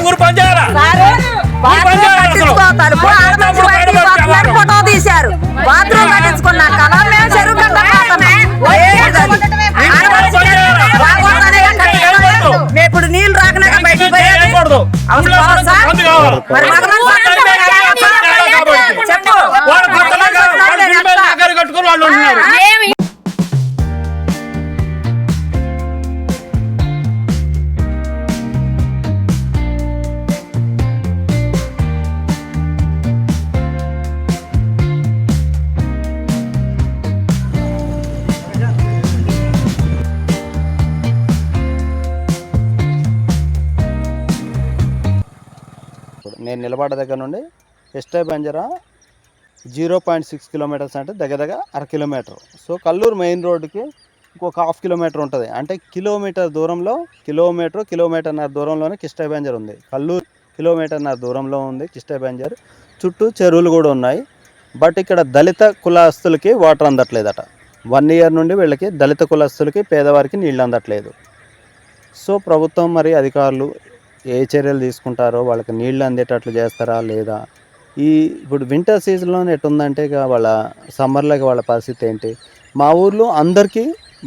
ఊరు నుంచి బయటికి వస్తున్నారు, ఫోటో తీశారు. బాత్రూమ్ కట్టించుకున్నాం. కదా మేము చెరువు ఇప్పుడు నీళ్ళు రాకనే బయటికి పోయేది. అవసరం కావా సార్? నేను నిలబడ్డ దగ్గర నుండి ఎస్టై Banjara zero point six kilometres అంటే దగ్గర దగ్గర అర కిలోమీటర్. సో కల్లూరు మెయిన్ రోడ్డుకి ఇంకొక హాఫ్ కిలోమీటర్ ఉంటుంది. అంటే కిలోమీటర్ దూరంలో కిలోమీటర్ కిలోమీటర్న్నర దూరంలోనే కిస్టై బెంజర్ ఉంది. కల్లూరు కిలోమీటర్న్నర దూరంలో ఉంది కిస్టై బెంజర్. చుట్టూ చెరువులు కూడా ఉన్నాయి. బట్ ఇక్కడ దళిత కులాస్తులకి వాటర్ అందట్లేదట. వన్ ఇయర్ నుండి వీళ్ళకి దళిత కులస్తులకి పేదవారికి నీళ్ళు అందట్లేదు. సో ప్రభుత్వం మరి అధికారులు ఏ చర్యలు తీసుకుంటారో వాళ్ళకి నీళ్ళు అందేటట్లు చేస్తారా లేదా? ఈ ఇప్పుడు వింటర్ సీజన్లో ఎట్టుందంటే ఇక వాళ్ళ సమ్మర్లోకి వాళ్ళ పరిస్థితి ఏంటి? మా ఊర్లో అందరికీ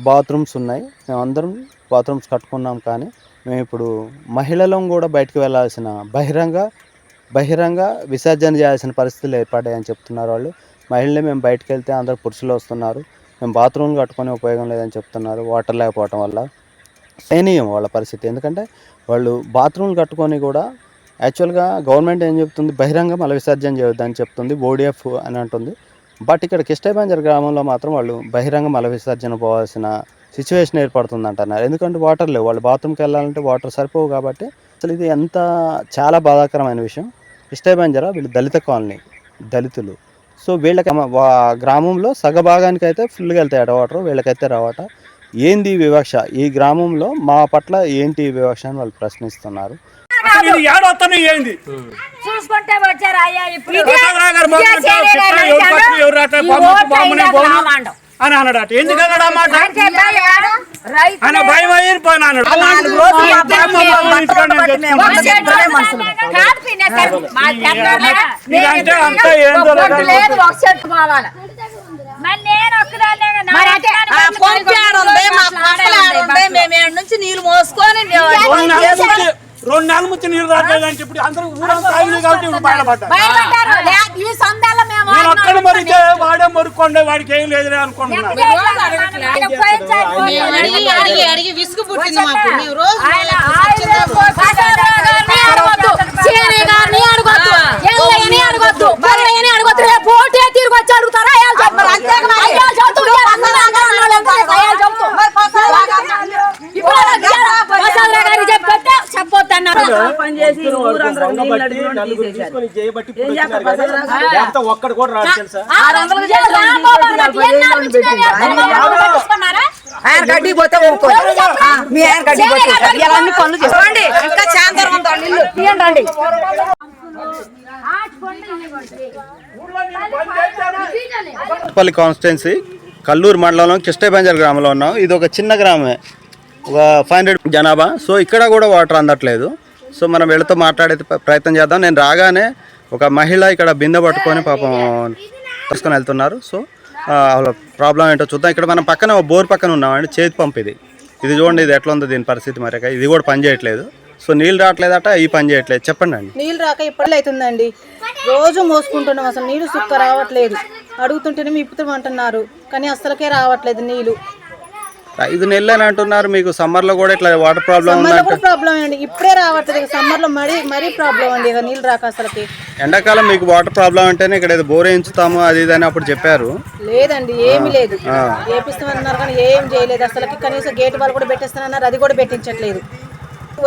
బాత్రూమ్స్ ఉన్నాయి. మేము అందరం బాత్రూమ్స్ కట్టుకున్నాం కానీ మేము ఇప్పుడు మహిళలం కూడా బయటకు వెళ్ళాల్సిన బహిరంగ బహిరంగ విసర్జన చేయాల్సిన పరిస్థితులు ఏర్పడ్డాయని చెప్తున్నారు వాళ్ళు. మహిళలే మేము బయటకు వెళ్తే అందరు పురుషులు వస్తున్నారు. మేము బాత్రూమ్ కట్టుకొని ఉపయోగం లేదని చెప్తున్నారు. వాటర్ లేకపోవటం వల్ల. దయనీయం వాళ్ళ పరిస్థితి. ఎందుకంటే వాళ్ళు బాత్రూమ్లు కట్టుకొని కూడా యాక్చువల్గా గవర్నమెంట్ ఏం చెప్తుంది? బహిరంగ మల విసర్జన చేయొద్దని చెప్తుంది. ఓడిఎఫ్ అని అంటుంది. బట్ ఇక్కడ కిష్టబంజర్ గ్రామంలో మాత్రం వాళ్ళు బహిరంగ మల విసర్జన పోవాల్సిన సిచ్యువేషన్ ఏర్పడుతుంది అంటున్నారు ఎందుకంటే వాటర్ లేవు. వాళ్ళు బాత్రూమ్కి వెళ్ళాలంటే వాటర్ సరిపోవు కాబట్టి అసలు ఇది ఎంత చాలా బాధాకరమైన విషయం. కిష్టైబంజర వీళ్ళు దళిత కాలనీ దళితులు. సో వీళ్ళకి గ్రామంలో సగభాగానికి అయితే ఫుల్గా వెళ్తాయి వాటర్. వీళ్ళకైతే రావట. ఏంది వివక్ష ఈ గ్రామంలో మా పట్ల ఏంటి వివక్ష అని వాళ్ళు ప్రశ్నిస్తున్నారు ఏంది చూసుకుంటే వచ్చారు అయ్యా ఇప్పుడు అని అన్నాడట ఎందుకు అన్నాడు ఆ మాట అంటే ఆయన భయం పోయిన అన్నాడు ఇదంటే అంతా ఒక నుంచి నీళ్ళు మోసుకొని రెండు నెలల నుంచి నీళ్ళు రావట్లేదంటే ఇప్పుడు అందరూ ఊరంతా తాగింది కాబట్టి నేను ఆడినాం మరి వాడే మరుక్కోండి వాడికి ఏం లేదులే ఒక్కడు కూడా రాడు తెలుసా? ఆయన గడ్డి పోతే మీ ఆయన గడ్డి పోతే ఊరుకోరు. ఇలా అన్ని పనులు చేసుకోండి ఇంకా ఇల్లు తీయండి పల్లి కాన్స్టిట్యున్సీ కల్లూరు మండలంలో కిష్టబంజర్ గ్రామంలో ఉన్నాం. ఇది ఒక చిన్న గ్రామమే ఒక ఫైవ్ హండ్రెడ్ జనాభా. సో ఇక్కడ కూడా వాటర్ అందట్లేదు. సో మనం వీళ్ళతో మాట్లాడే ప్రయత్నం చేద్దాం. నేను రాగానే ఒక మహిళ ఇక్కడ బిందె పట్టుకొని పాపం తీసుకొని వెళ్తున్నారు. సో వాళ్ళ ప్రాబ్లం ఏంటో చూద్దాం. ఇక్కడ మనం పక్కన ఒక బోర్ పక్కన ఉన్నామండి. చేతి పంప్ ఇది. ఇది చూడండి ఇది ఎట్లా ఉందో దీని పరిస్థితి మరి. ఇది కూడా పని చేయట్లేదు. సో నీళ్ళు రావట్లేదట ఈ పని చేయట్లేదు. చెప్పండి అండి. నీళ్ళు రాక ఇప్పటిలో అవుతుందండి. రోజు మోసుకుంటున్నాం. అసలు నీళ్ళు సుక్క రావట్లేదు. అడుగుతుంటేనే ఇప్పుతామంటున్నారు కానీ అసలుకే రావట్లేదు నీళ్ళు. ఐదు నెలలు అని అంటున్నారు. మీకు సమ్మర్లో కూడా ఇట్లా వాటర్ ప్రాబ్లం ఉందంటే ప్రాబ్లం అండి ఇప్పుడే రావట్లేదు. ఇక సమ్మర్లో మరీ మరీ ప్రాబ్లం అండి. ఇక నీళ్ళు రాక అసలుకి. ఎండాకాలం మీకు వాటర్ ప్రాబ్లం అంటేనే ఇక్కడ ఏదో బోర్ వేయించుతాము అది ఇది అని అప్పుడు చెప్పారు. లేదండి ఏమీ లేదు. వేపిస్తామన్నారు కానీ ఏం చేయలేదు. అసలుకి కనీసం గేట్ వాళ్ళు కూడా పెట్టేస్తానన్నారు. అది కూడా పెట్టించట్లేదు.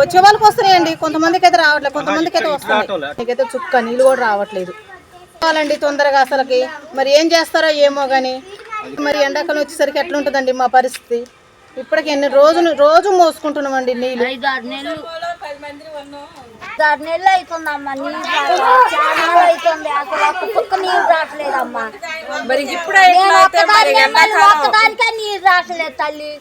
వచ్చే వాళ్ళకి వస్తున్నాయండి. కొంతమందికి అయితే రావట్లేదు. కొంతమందికి అయితే వస్తున్నాయి. నీకైతే చుక్క నీళ్ళు కూడా రావట్లేదు. కావాలండి తొందరగా అసలుకి. మరి ఏం చేస్తారో ఏమో కానీ మరి ఎండాకాలం వచ్చేసరికి ఎట్లుంటుందండి మా పరిస్థితి? ఇప్పటికి ఎన్ని రోజులు రోజు మోసుకుంటున్నామండి నీళ్ళు. ఐదారు నెలలు. ఐదారు నెలలు అవుతుందమ్మా నీళ్ళు. చాలా అవుతుంది అసలు ఒక్క చుక్క నీళ్ళు రావట్లేదమ్మా. మరి ఇప్పుడు నేను ఒక్కదాన్నే మళ్ళీ ఒక్కదానికే నీళ్ళు రావట్లేదు తల్లి.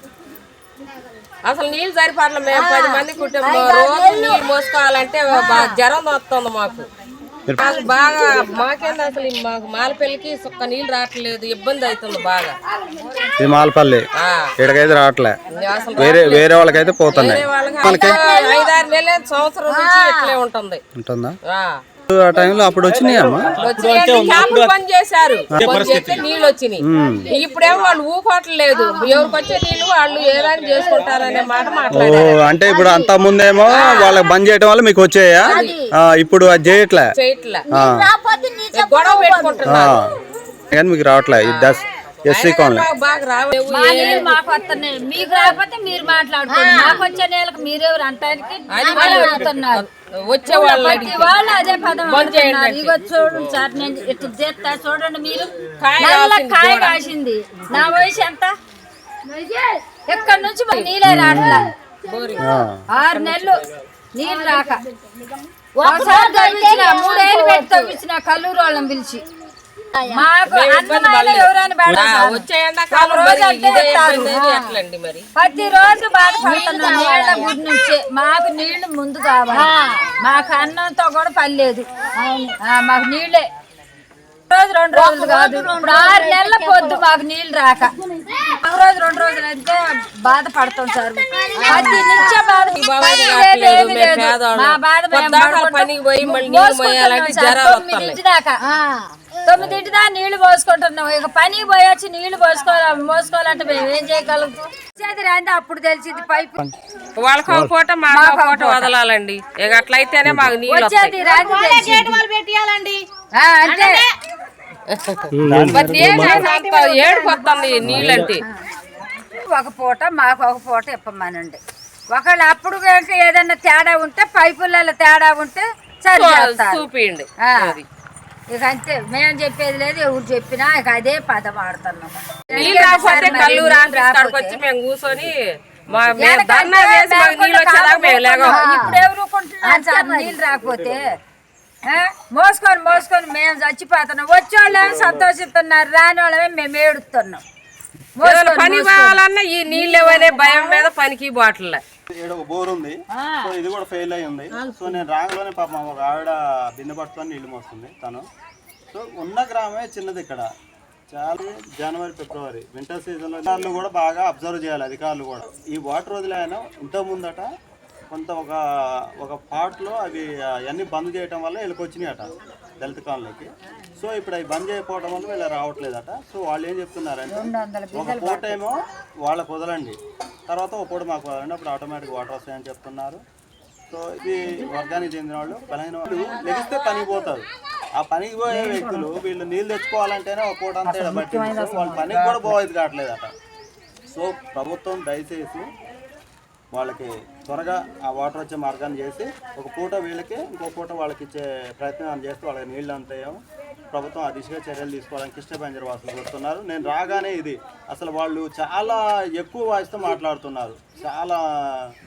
అసలు నీళ్ళు సరిపడలే మేము పది మంది కుటుంబం రోజు నీళ్ళు మోసుకోవాలంటే జ్వరం వస్తుంది మాకు. అసలు బాగా మాకేంది అసలు ఈ మాకు మాలపల్లికి సుక్క నీళ్ళు రావట్లేదు ఇబ్బంది అవుతుంది బాగా. ఇది మాలపల్లి. ఇక్కడికైతే రావట్లే. అసలు వేరే వేరే వాళ్ళకైతే పోతున్నాయి. వాళ్ళకి ఐదారు నెలలు సంవత్సరం నుంచి ఇట్లే ఉంటుంది. ఉంటుందా? ఆ. ఆ టైంలో అప్పుడు వచ్చినాయి అమ్మా? చేశారు నీళ్ళు వచ్చినాయి. ఇప్పుడేమో వాళ్ళు ఊకోవట్లేదు. ఎవరికి వచ్చే నీళ్ళు వాళ్ళు ఏదైనా చేసుకుంటారనే మాట మాట్లాడారు. అంటే ఇప్పుడు అంత ముందేమో వాళ్ళకి బంద్ చేయడం వల్ల మీకు వచ్చాయా? ఆ, ఇప్పుడు అది చేయట్లే? చేయట్లే. గొడవ పెట్టుకుంటున్నారు. కానీ మీకు రావట్లే దస్ ఎస్సీ కాలనీ మాకు వస్తున్నాయి రాకపోతే మీరు మాట్లాడుకోండి. మాకు వచ్చే నెలకు మీరెవరు అంటానికి వాళ్ళు అడుగుతున్నారు. వచ్చే వాళ్ళు ప్రతి వాళ్ళు అదే పదం అంటున్నారు. ఇగో చూడండి సార్ నేను ఇట్లా చేస్తా చూడండి మీరు. నల్ల కాయ కాసింది. నా వయసు ఎంత? ఎక్కడి నుంచి మాకు నీళ్ళే రాట్లా. ఆ. ఆరు నెలలు నీళ్ళు రాక. ఒకసారి తవ్వించిన మూడేళ్ళు పెట్టి తవ్వించిన కల్లూరు వాళ్ళని పిలిచి. మాకు ప్రతి రోజు బాధపడుతున్నాం. నీళ్ళ గుడి నుంచే మాకు నీళ్ళు ముందు కావాలి. మాకు అన్నంతో కూడా పని లేదు. ఆ, మాకు నీళ్ళే. రోజు రెండు రోజులు కాదు. ఇప్పుడు ఆరు నెలల పొద్దు మాకు నీళ్ళు రాక. ఒక రోజు రెండు రోజులు అయితే బాధపడతాం సార్. ప్రతి నిత్య బాధ పని. మా బాధ తొమ్మిదింటి దాకా. తొమ్మిదింటి దాకా నీళ్ళు పోసుకుంటున్నాం. ఇక పనికి పోయొచ్చి నీళ్ళు పోసుకోవాలి. మోసుకోవాలంటే మేము ఏం చేయగలుగుతాం రాంది అప్పుడు తెలిసింది పైపు. వాళ్ళకి ఒక పూట మాకు ఒక పూట వదలాలండి. ఇక అట్లయితేనే మాకు నీళ్ళు వచ్చేది రాంది తెలిసింది. గేట్ వాళ్ళు పెట్టియాలండి. అంతే. నీళ్ళంటే. ఒక పూట మాకు ఒక పూట ఇప్పమానండి. ఒకళ్ళు అప్పుడు కనుక ఏదైనా తేడా ఉంటే పైపులలో తేడా ఉంటే చూపియండి ఇక అంతే మేము చెప్పేది లేదు ఎవరు చెప్పినా ఇక అదే పదం ఆడుతున్నాం నీళ్ళు రాకపోతే కళ్ళు రాకపోతే. వచ్చి మేము కూర్చొని ఇప్పుడు ఎవరు నీళ్ళు రాకపోతే? మోసుకొని మోసుకొని మేము చచ్చిపోతున్నాం. వచ్చేవాళ్ళు ఏమో సంతోషిస్తున్నారు రాని వాళ్ళమే మేము ఏడుస్తున్నాం. పని కావాలన్నా ఈ నీళ్ళు ఏమనే భయం మీద పనికి బాటలే ఈడ ఒక బోర్ ఉంది. సో ఇది కూడా ఫెయిల్ అయి ఉంది. సో నేను రాగానే పాపం ఒక ఆవిడ బిందె పట్టుకొని నీళ్ళు మోస్తుంది తను. సో ఉన్న గ్రామమే చిన్నది ఇక్కడ. చాలా జనవరి ఫిబ్రవరి. వింటర్ సీజన్లో అధికారులు కూడా బాగా అబ్జర్వ్ చేయాలి అధికారులు కూడా. ఈ వాటర్ వదిలేయన ఇంత ముందట కొంత ఒక ఒక పార్ట్లో అవి అవన్నీ బంద్ చేయడం వల్ల వీళ్ళకి వచ్చినాయట దళిత కాలనీకి. సో ఇప్పుడు అవి బంద్ చేయకపోవడం వల్ల వీళ్ళు రావట్లేదట. సో వాళ్ళు ఏం చెప్తున్నారంటే ఒక పూట ఏమో వాళ్ళకు వదలండి. తర్వాత ఒక పూట మాకు వదలండి. అప్పుడు ఆటోమేటిక్ వాటర్ వస్తాయని చెప్తున్నారు. సో ఇది వర్గానికి చెందిన వాళ్ళు బలహీన వాళ్ళు. లెగిస్తే పనికి పోతారు. ఆ పనికి పోయే వ్యక్తులు వీళ్ళు నీళ్ళు తెచ్చుకోవాలంటేనే ఒక పూట అంతా వాళ్ళ పనికి కూడా పోయేది కావట్లేదట. సో ప్రభుత్వం దయచేసి వాళ్ళకి త్వరగా ఆ వాటర్ వచ్చే మార్గాన్ని చేసి ఒక పూట వీళ్ళకి ఇంకో పూట వాళ్ళకి ఇచ్చే ప్రయత్నం చేస్తే వాళ్ళకి నీళ్ళు అంతాయేమో ప్రభుత్వం ఆ దిశగా చర్యలు తీసుకోవాలని కృష్ణ బంజర్ వాసులు కోరుతున్నారు. నేను రాగానే ఇది అసలు వాళ్ళు చాలా ఎక్కువ వాయిస్తో మాట్లాడుతున్నారు. చాలా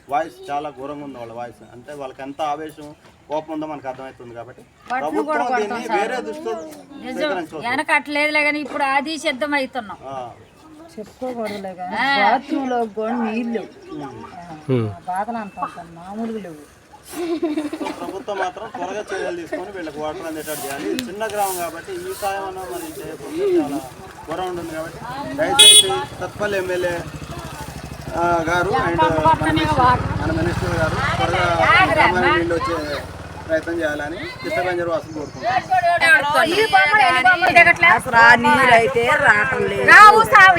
వాయిస్ చాలా ఘోరంగా ఉంది వాళ్ళ వాయిస్. అంటే వాళ్ళకి ఎంత ఆవేశం కోపం ఉందో మనకు అర్థమవుతుంది కాబట్టి ప్రభుత్వం దీన్ని వేరే దృష్టితో స్వీకరించవచ్చు. వెనకట్లేదులే కానీ ఇప్పుడు అది సిద్ధం అవుతున్నాం. ఆ. బాత్రూంలో కూడా నీళ్ళు సో ప్రభుత్వం మాత్రం త్వరగా చర్యలు తీసుకొని వీళ్ళకి వాటర్ అందేటట్టు చేయాలి. చిన్న గ్రామం కాబట్టి ఈ సాయం అన్నా మరి చేయకపోతే చాలా ఘోరం ఉంటుంది కాబట్టి దయచేసి తత్పల్లి ఎమ్మెల్యే గారు అండ్ మన మినిస్టర్- మన గారు త్వరగా గ్రామానికి నీళ్ళు వచ్చే ప్రయత్నం చేయాలని కృష్ణబంజర్ వాసులు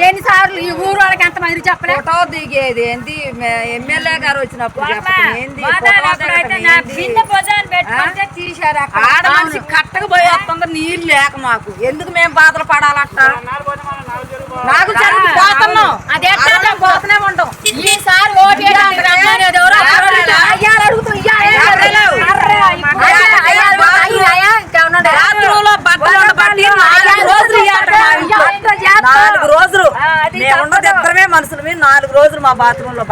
ఎన్నిసార్లు ఈ ఊరు వాళ్ళకి ఎంత మంది చెప్పలే? ఫోటో దిగేది ఏంది? ఎమ్మెల్యే గారు వచ్చినప్పుడు ఏంది? కట్టకు పోయి వస్తుంది నీళ్ళు లేక మాకు. ఎందుకు మేము బాధలు పడాలట నాకు చెరుకు పోతున్నాం. అది పోతూనే ఉంటాం. ఈసారి ఓటు నాలుగు రోజులు. ఉన్నది మనసులు మనుషులు మీద నాలుగు రోజులు మా బాత్రూమ్లో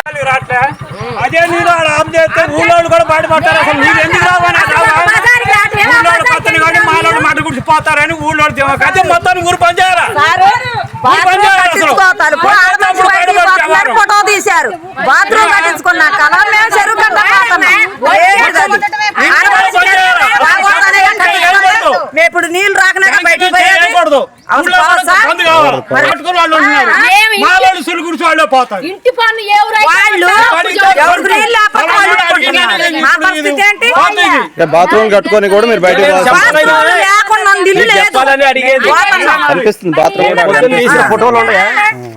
అదే నీరు ఆమె చేస్తే ఊళ్ళో కూడా బయటపడతారు అసలు మీరు ఎందుకు రావాలి? ఊళ్ళో అదే మొత్తం ఊరు పనిచేయాలి ఫోటో తీశారు. బాత్రూమ్ కట్టించుకున్నాక మేము చెరువు పట్టుకుని వాళ్ళు మా పోతారు. ఇంటి పన్ను బాత్రూమ్ కట్టుకొని కూడా మీరు బయటకు రావాల్సిన బాత్రూమ్ చెప్పాలని అడిగేది. ఫోటోలు ఉన్నాయా?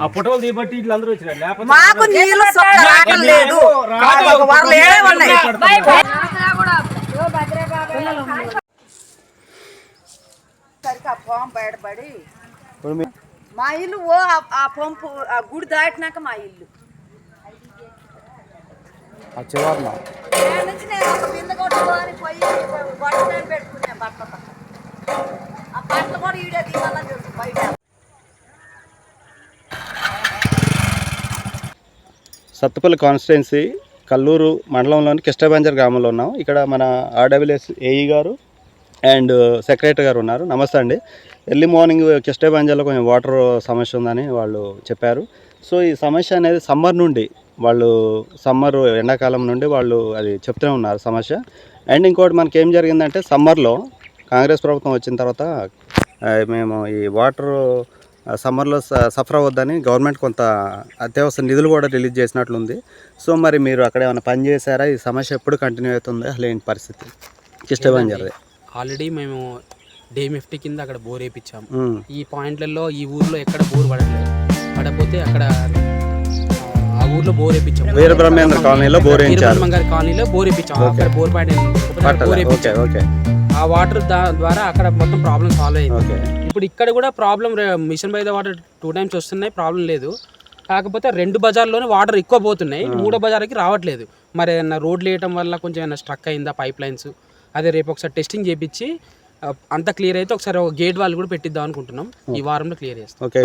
ఆ ఫోటోలు తీయబట్టి వీళ్ళందరూ వచ్చినారు. లేకపోతే మాకు నీళ్ళు లేదు ఉన్నాయి? పాము బయటపడి మీ- ఇల్లు ఓ ఆ- పంపు ఆ గుడి దాటినాక మా ఇల్లు. ఆ చివరన. నేను నుంచి నేను ఒక బిందె కొట్టుకొని పోయి బట్టలు పెట్టుకునే బట్టలు ఆ బట్టలు కూడా ఈడే తీయాలని తెలుసు బయట. సత్తుపల్లి కాన్స్టిట్యున్సీ కల్లూరు మండలంలోని కిష్టబంజర్ గ్రామంలో ఉన్నాం. ఇక్కడ మన ఆర్డబ్ల్యూఎస్ ఏఈ గారు అండ్ సెక్రటరీ గారు ఉన్నారు. నమస్తే అండి. ఎర్లీ మార్నింగ్ కిష్టబంజర్లో కొంచెం వాటర్ సమస్య ఉందని వాళ్ళు చెప్పారు. సో ఈ సమస్య అనేది సమ్మర్ నుండి వాళ్ళు సమ్మర్ ఎండాకాలం నుండి వాళ్ళు అది చెప్తూనే ఉన్నారు సమస్య. అండ్ ఇంకోటి మనకి ఏం జరిగిందంటే సమ్మర్లో కాంగ్రెస్ ప్రభుత్వం వచ్చిన తర్వాత మేము ఈ వాటర్ సమ్మర్లో సఫర్ అవ్వద్దని గవర్నమెంట్ కొంత అత్యవసర నిధులు కూడా రిలీజ్ చేసినట్లుంది. సో మరి మీరు అక్కడ ఏమైనా పని చేశారా? ఈ సమస్య ఎప్పుడు కంటిన్యూ అవుతుంది? అసలు ఏంటి పరిస్థితి? కిష్టబంజర్ది ఆల్రెడీ మేము డే ఫిఫ్టీ కింద అక్కడ బోర్ వేయించాము ఈ పాయింట్లలో ఈ ఊర్లో ఎక్కడ బోర్ పడట్లేదు. పడకపోతే అక్కడ ఆ, ఊర్లో బోర్ వేయించాము వీర బ్రహ్మేంద్ర కాలనీలో బోర్ వేయించారు. గారి కాలనీలో బోర్ వేయించాము అక్కడ bore point bore okay okay. ఆ వాటర్ ద్వారా అక్కడ మొత్తం ప్రాబ్లం సాల్వ్ అయింది. ఇప్పుడు ఇక్కడ కూడా problem mission by the water two times వస్తున్నాయి ప్రాబ్లం లేదు. కాకపోతే రెండు బజార్లోనే వాటర్ ఎక్కువ పోతున్నాయి. మూడో బజార్కి రావట్లేదు. మరి ఏమన్నా రోడ్లు వేయటం వల్ల కొంచెం ఏమైనా స్ట్రక్ అయిందా పైప్ లైన్స్ అదే రేపు ఒకసారి టెస్టింగ్ చేపించి ఆ, అంతా క్లియర్ అయితే ఒకసారి ఒక గేట్ వాళ్ళు కూడా పెట్టిద్దాం అనుకుంటున్నాం. ఈ వారంలో క్లియర్ చేస్తాం. ఓకే.